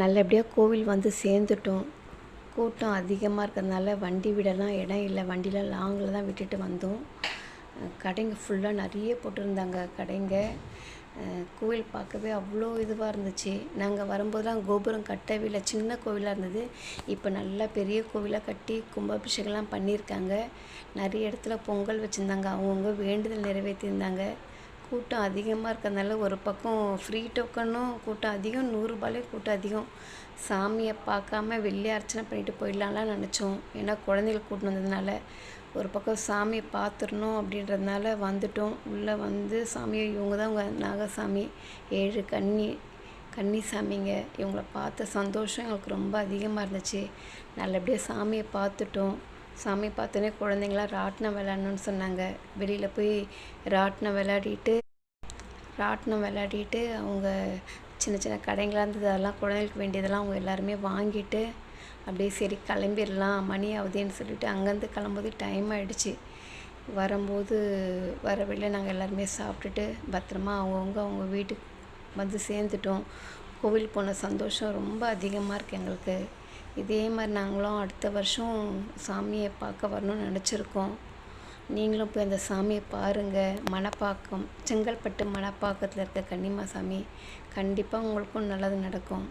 நல்லபடியாக கோவில் வந்து சேர்ந்துட்டோம். கூட்டம் அதிகமாக இருக்கிறதுனால வண்டி விடலாம் இடம் இல்லை. வண்டிலாம் லாங்கில் தான் விட்டுட்டு வந்தோம். கடைங்க ஃபுல்லாக நிறைய போட்டிருந்தாங்க கடைங்க. கோவில் பார்க்கவே அவ்வளோ இதுவாக இருந்துச்சு. நாங்கள் வரும்போதெல்லாம் கோபுரம் கட்டவே இல்லை. சின்ன கோவிலாக இருந்தது. இப்போ நல்லா பெரிய கோவிலாக கட்டி கும்பாபிஷேகம்லாம் பண்ணியிருக்காங்க. நிறைய இடத்துல பொங்கல் வச்சுருந்தாங்க. அவங்கவுங்க வேண்டுதல் நிறைவேற்றியிருந்தாங்க. கூட்டம் அதிகமாக இருக்கிறதுனால ஒரு பக்கம் ஃப்ரீ டோக்கனும் கூட்டம் அதிகம் நூறுரூபாலே கூட்டம் அதிகம். சாமியை பார்க்காம வெளியே அர்ச்சனை பண்ணிட்டு போயிடலாம்லாம் நினச்சோம். ஏன்னா குழந்தைகள் கூட்டின்னு வந்ததுனால. ஒரு பக்கம் சாமியை பார்த்துடணும் அப்படின்றதுனால வந்துட்டோம். உள்ளே வந்து சாமியை இவங்க தான் உங்கள் நாகசாமி ஏழு கன்னி கன்னி சாமிங்க இவங்கள பார்த்த சந்தோஷம் எங்களுக்கு ரொம்ப அதிகமாக இருந்துச்சு. நல்லபடியாக சாமியை பார்த்துட்டோம். சாமி பார்த்தோன்னே குழந்தைங்களாம் ராட்டினம் விளையாடணும்னு சொன்னாங்க. வெளியில் போய் ராட்டினம் விளையாடிட்டு ராட்டினம் விளையாடிட்டு அவங்க சின்ன சின்ன கடைங்களாக இருந்தது அதெல்லாம் குழந்தைகளுக்கு வேண்டியதெல்லாம் அவங்க எல்லாருமே வாங்கிட்டு அப்படியே சரி கிளம்பிடலாம் மணி ஆகுதுன்னு சொல்லிட்டு அங்கேருந்து கிளம்போது டைம் ஆகிடுச்சு வரும்போது வர வழியில் நாங்கள் எல்லாருமே சாப்பிட்டுட்டு பத்திரமா அவங்கவுங்க அவங்க வீட்டுக்கு வந்து சேர்ந்துட்டோம். கோவில் போன சந்தோஷம் ரொம்ப அதிகமாக இருக்குது எங்களுக்கு. இதே மாதிரி நாங்களும் அடுத்த வருஷம் சாமியை பார்க்க வரணும்னு நினச்சிருக்கோம். நீங்களும் போய் அந்த சாமியை பாருங்கள் மணப்பாக்கம் செங்கல்பட்டு மணப்பாக்கத்தில் இருக்க கன்னிமா சாமி கண்டிப்பாக உங்களுக்கும் நல்லது நடக்கும்.